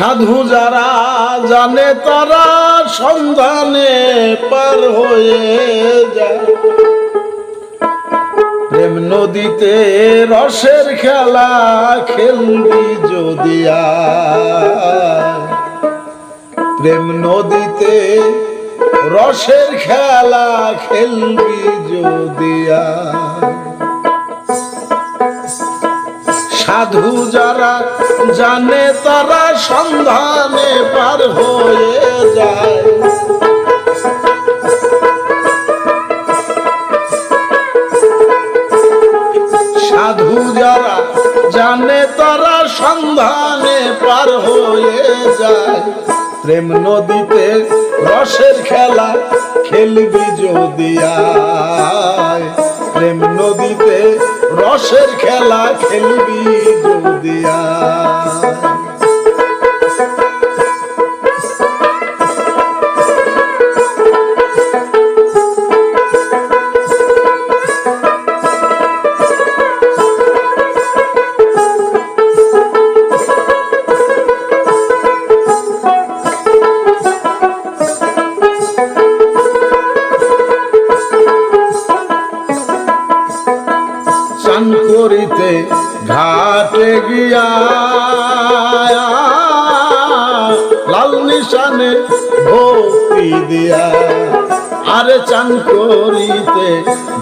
সাধু যারা জানে তারা সন্ধানে পার হয়ে যায় প্রেম নদীতে রসের খেলা খেলবি যদি। প্রেম নদীতে রসের খেলা খেলবি যদি আয়। সাধু যারা জানে তারা সন্ধানে পার হয়ে যায়। সাধু যারা জানে তারা সন্ধানে পার হয়ে যায়। প্রেম নদীতে রসের খেলা খেলবি যদি প্রেম নদীতে রসের খেলা খেলবি যদি ঘাটে গিয়া লাল নিশানে ভক্তি দিয়া আরে চান করিতে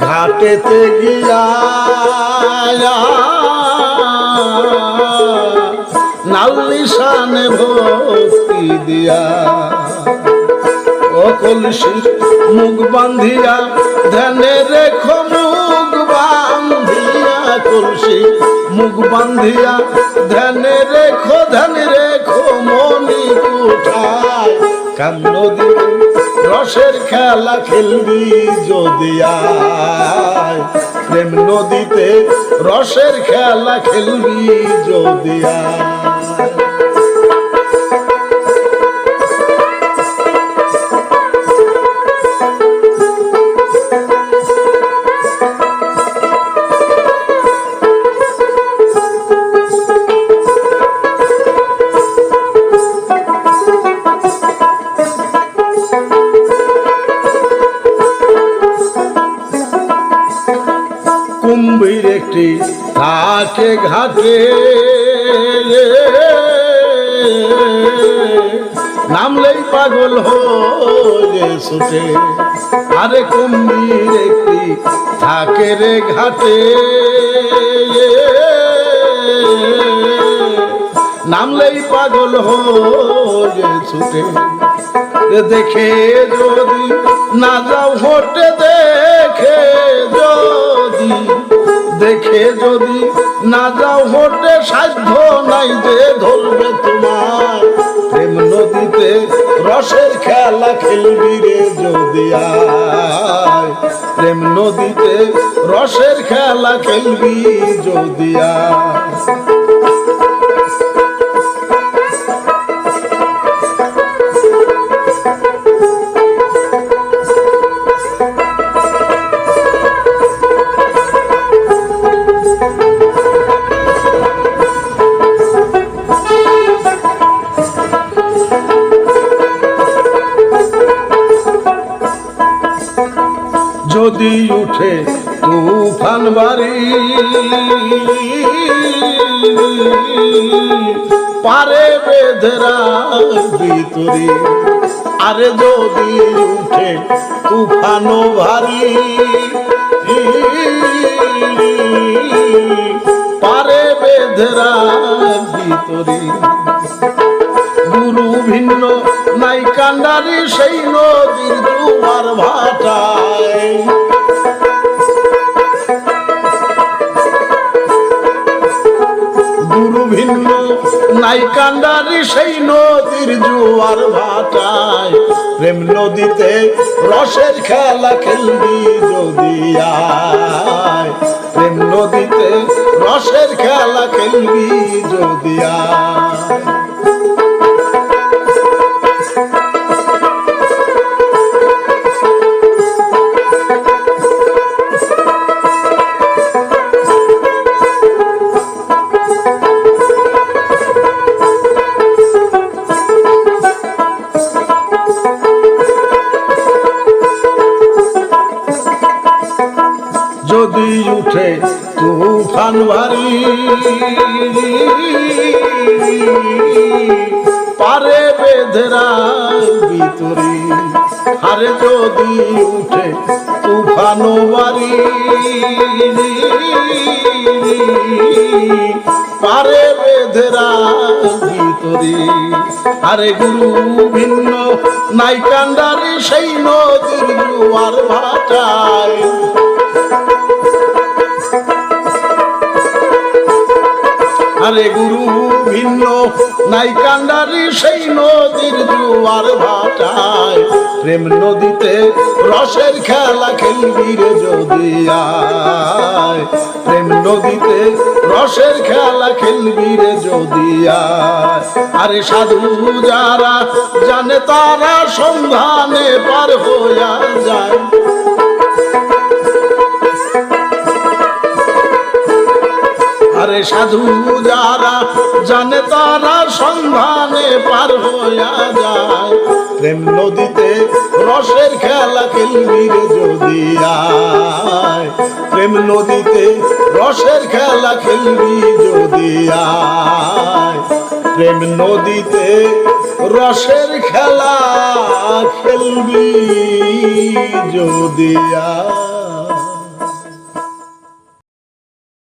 ঘাটেতে গিয়া লাল নিশানে ভক্তি দিয়া ও কলসি মুখ বান্ধিয়া ধ্যানে রেখো কলসি মুখ বান্ধিয়া, ধ্যানে রেখো ধ্যানে রেখো মনি কুঠায় কাম নদীতে রসের খেলা খেলবি যদি আয়। প্রেম নদীতে রসের খেলা খেলবি যদি আয়। থাকে ঘাটে নামলেই পাগল হয়ে ছুটে আরে কুম্ভীর থাকে রে ঘাটে নামলেই পাগল হয়ে ছুটে দেখে যদি না যাও হটে দেখে যদি দেখে যদি না যাও হটে সাধ্য নাই যে ধরবে তোমার। প্রেম নদীতে রসের খেলা খেলবি রে যদি প্রেম নদীতে রসের খেলা খেলবি যদি আয়। যদি উঠে তুফান বাড়ি, পারে বেধরা ভিতরে। আরে যদি উঠে তুফানো ভারী, পারে বেধরা ভিতরে। কান্ডারি সেই নদীর দুয়ার ভাটায়। গুরু ভিন্ন নাই কান্ডারি সেই নদীর জোয়ার ভাটায়। প্রেম নদীতে রসের খেলা খেলবি যদি প্রেম নদীতে রসের খেলা খেলবি যদি আয়। তুফানওয়ারি। পারে বেধরা ভিতরে, হারে যদি উঠে তুফানওয়ারি। পারে বেধরা ভিতরে আরে গুরু ভিন্ন, নাই কান্ডারি সেই নদীর জোয়ার ভাটায়। নাই কান্ডারি সেই নদীর জুয়ার ভাটায়। প্রেম নদীতে রসের খেলা খেলবি রে যদি আয়। প্রেম নদীতে রসের খেলা খেলবি রে যদি আরে সাধু যারা জানে তারা সন্ধানে পার হইয়া যায়। আরে সাধু যারা জানে তারা সন্ধানে পার হইয়া যায়। প্রেম নদীতে রসের খেলা খেলবি রে যদি আয়। প্রেম নদীতে রসের খেলা খেলবি যদি আয়। প্রেম নদীতে রসের খেলা খেলবি যদি আয়।